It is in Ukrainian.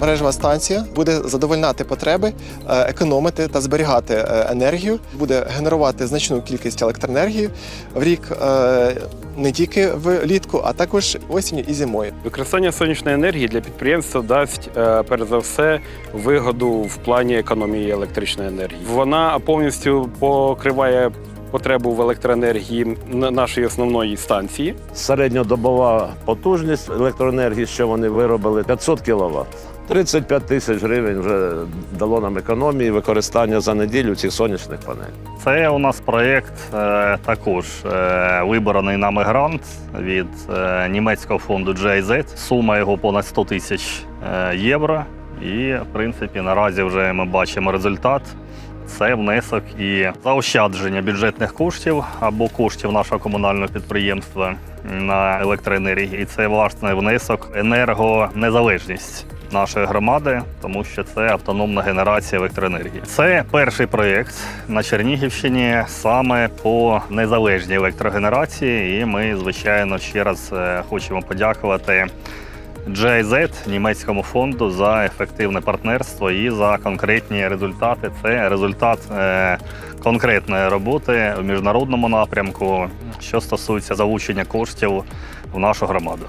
Мережева станція буде задовольняти потреби, е, економити та зберігати е, енергію, буде генерувати значну кількість електроенергії в рік е, не тільки влітку, а також осінню і зимою. Використання сонячної енергії для підприємства дасть перш за все вигоду в плані економії електричної енергії. Вона повністю покриває потребу в електроенергії на- нашої основної станції. Середньодобова потужність електроенергії, що вони виробили, 500 кВт. 35 тисяч гривень вже дало нам економії використання за неділю цих сонячних панелей. Це у нас проєкт е, також е, вибраний нами грант від е, німецького фонду GIZ. Сума його понад 100 тисяч е, євро. І, в принципі, наразі вже ми бачимо результат. Це внесок і заощадження бюджетних коштів або коштів нашого комунального підприємства на електроенергію. І це власне внесок енергонезалежність нашої громади, тому що це автономна генерація електроенергії. Це перший проєкт на Чернігівщині саме по незалежній електрогенерації. І ми, звичайно, ще раз е, хочемо подякувати. GIZ, німецькому фонду за ефективне партнерство і за конкретні результати. Це результат е, конкретної роботи в міжнародному напрямку, що стосується залучення коштів в нашу громаду.